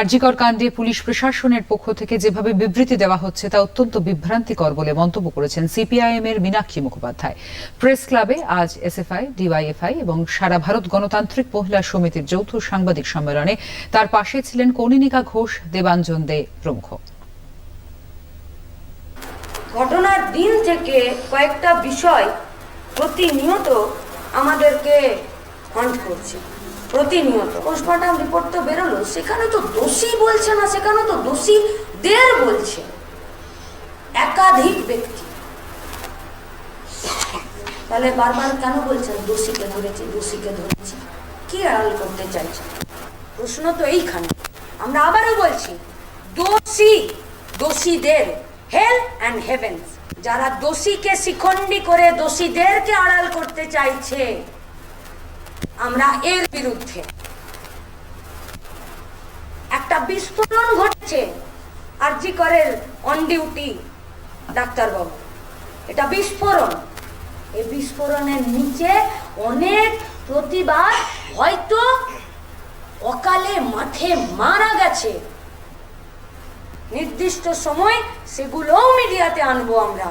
আরজিকর কাণ্ডে পুলিশ প্রশাসনের পক্ষ থেকে যেভাবে বিবৃতি দেওয়া হচ্ছে তা অত্যন্ত বিভ্রান্তিকর বলে মন্তব্য করেছেন সিপিআইএম এর মীনাক্ষী মুখোপাধ্যায়। প্রেস ক্লাবে আজ এসএফআই, ডিওয়াইএফআই এবং সারা ভারত গণতান্ত্রিক মহিলা সমিতির যৌথ সাংবাদিক সম্মেলনে তার পাশে ছিলেন কনিনিকা ঘোষ, দেবাঞ্জন দে প্রমুখ। ঘটনার দিন থেকে কয়েকটা বিষয় প্রতিনিয়ত আমাদেরকে হন্ট করছে। প্রতিনিয়ত পোস্টমর্টম রিপোর্ট তো বেরোলো, সেখানে তো দোষী বলছে না, সেখানে তো দোষীদের বলছে। একাধিক ব্যক্তি। তাহলে বারবার কেন বলছেন দোষীকে ধরেছি দোষীকে ধরেছি? কি আড়াল করতে চাইছে? প্রশ্ন তো এইখানে। আমরা আবারও বলছি, দোষী, দোষীদের হেল অ্যান্ড হেভেন্স যারা দোষীকে শিখণ্ডী করে দোষীদেরকে আড়াল করতে চাইছে আমরা এর বিরুদ্ধে। একটা বিস্ফোরণ ঘটেছে, আরজি করের অন ডিউটি ডাক্তারবাবু। এটা বিস্ফোরণ। এই বিস্ফোরণের নিচে অনেক প্রতিবাদ হয়তো অকালে মাঠে মারা গেছে। নির্দিষ্ট সময় সেগুলোও মিডিয়াতে আনব আমরা।